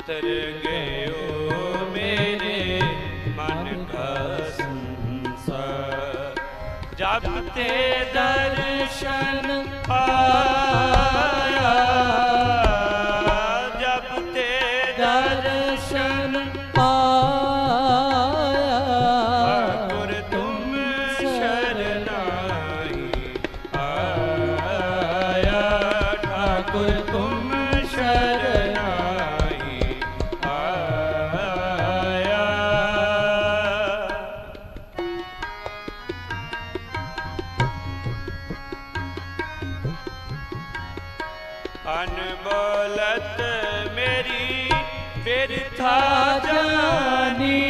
ਉਤਰ ਗਇਓ ਮੇਰੇ ਮਨ ਕਾ ਸੰਸਾਰ। ਜਬ ਤੇ ਦਰਸ਼ਨ ਪਾਇਆ, ਜਬ ਤੇ ਦਰਸ਼ਨ ਪਾਇਆ ਠਾਕੁਰ ਤੁਮ ਸ਼ਰਨਾਈ ਆਇਆ ਠਾਕੁਰ ਤੁਮ ਅਨਬੋਲਤ ਮੇਰੀ ਬਿਰਥਾ ਜਾਨੀ।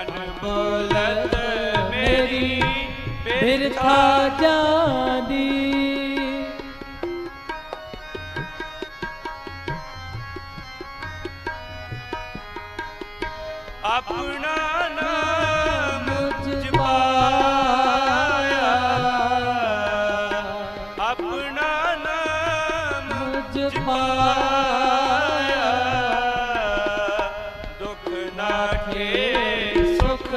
ਅਨਬੋਲਤ ਮੇਰੀ ਬਿਰਥਾ ਜਾਂਦੀ ਆਪਣਾ ਨਾਮ ਮੁਝ ਜਪਾਇਆ। ਆਪਣਾ ਨਾਮ ਮੁਝ ਪਾਇਆ ਦੁੱਖ ਨਾਠੇ ਸੁਖ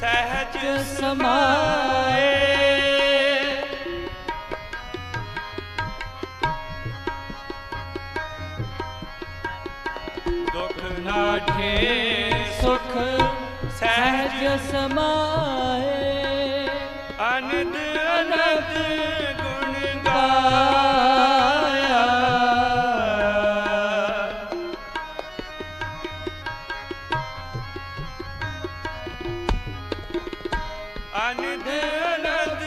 ਸਹਿਜ ਸਮਾਏ। ਦੁੱਖ ਨਾਠੇ ਸਮਾਏ ਅਨੰਦ ਅਨੰਦ ਗੁਣ ਗਾਇਆ। ਅਨੰਦ ਅਨੰਦ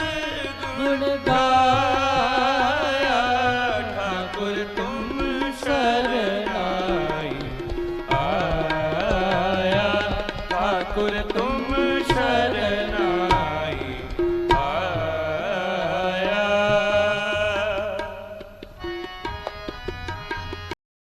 ਗੁਣ ਗਾਇਆ ठाकुर तुम